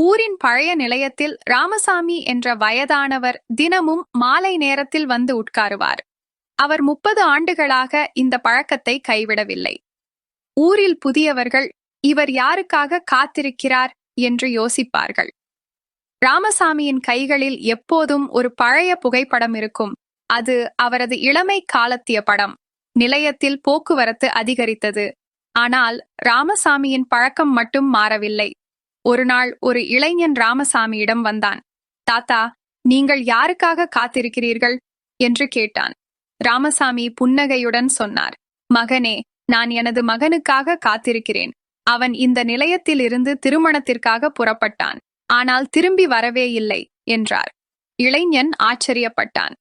ஊரின் பழைய நிலையத்தில் ராமசாமி என்ற வயதானவர் தினமும் மாலை நேரத்தில் வந்து உட்காருவார். அவர் முப்பது ஆண்டுகளாக இந்த பழக்கத்தை கைவிடவில்லை. ஊரில் புதியவர்கள் இவர் யாருக்காக காத்திருக்கிறார் என்று யோசிப்பார்கள். ராமசாமியின் கைகளில் எப்போதும் ஒரு பழைய புகைப்படம் இருக்கும். அது அவரது இளமை காலத்திய படம். நிலையத்தில் போக்குவரத்து அதிகரித்தது. ஆனால் ராமசாமியின் பழக்கம் மட்டும் மாறவில்லை. ஒரு நாள் ஒரு இளைஞன் ராமசாமியிடம் வந்தான். தாத்தா நீங்கள் யாருக்காக காத்திருக்கிறீர்கள்? என்று கேட்டான். ராமசாமி புன்னகையுடன் சொன்னார். மகனே நான் எனது மகனுக்காக காத்திருக்கிறேன். அவன் இந்த நிலையத்தில் இருந்து திருமணத்திற்காக புறப்பட்டான். ஆனால் திரும்பி வரவே இல்லை என்றார். இளைஞன் ஆச்சரியப்பட்டான்.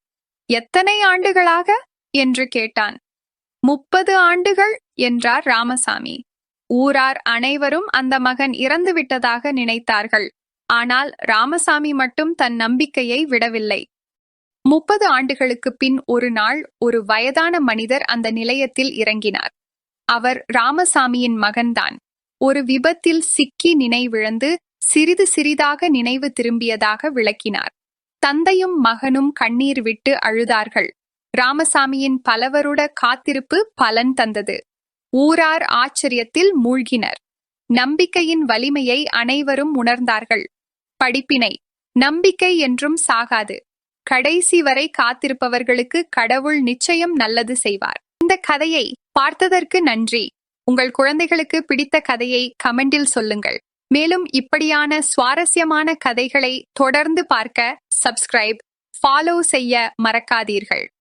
எத்தனை ஆண்டுகளாக? என்று கேட்டான். முப்பது ஆண்டுகள் என்றார் ராமசாமி. ஊரார் அனைவரும் அந்த மகன் இறந்து விட்டதாக நினைத்தார்கள். ஆனால் ராமசாமி மட்டும் தன் நம்பிக்கையை விடவில்லை. முப்பது ஆண்டுகளுக்கு பின் ஒரு நாள் ஒரு வயதான மனிதர் அந்த நிலையத்தில் இறங்கினார். அவர் ராமசாமியின் மகன்தான். ஒரு விபத்தில் சிக்கி நினைவிழந்து சிறிது சிறிதாக நினைவு திரும்பியதாக விளக்கினார். தந்தையும் மகனும் கண்ணீர் விட்டு அழுதார்கள். ராமசாமியின் பலவருட காத்திருப்பு பலன் தந்தது. ஊரார் ஆச்சரியத்தில் மூழ்கினர். நம்பிக்கையின் வலிமையை அனைவரும் உணர்ந்தார்கள். படிப்பினை நம்பிக்கை என்றும் சாகாது. கடைசி வரை காத்திருப்பவர்களுக்கு கடவுள் நிச்சயம் நல்லது செய்வார். இந்த கதையை பார்த்ததற்கு நன்றி. உங்கள் குழந்தைகளுக்கு பிடித்த கதையை கமெண்டில் சொல்லுங்கள். மேலும் இப்படியான சுவாரஸ்யமான கதைகளை தொடர்ந்து பார்க்க சப்ஸ்கிரைப் ஃபாலோ செய்ய மறக்காதீர்கள்.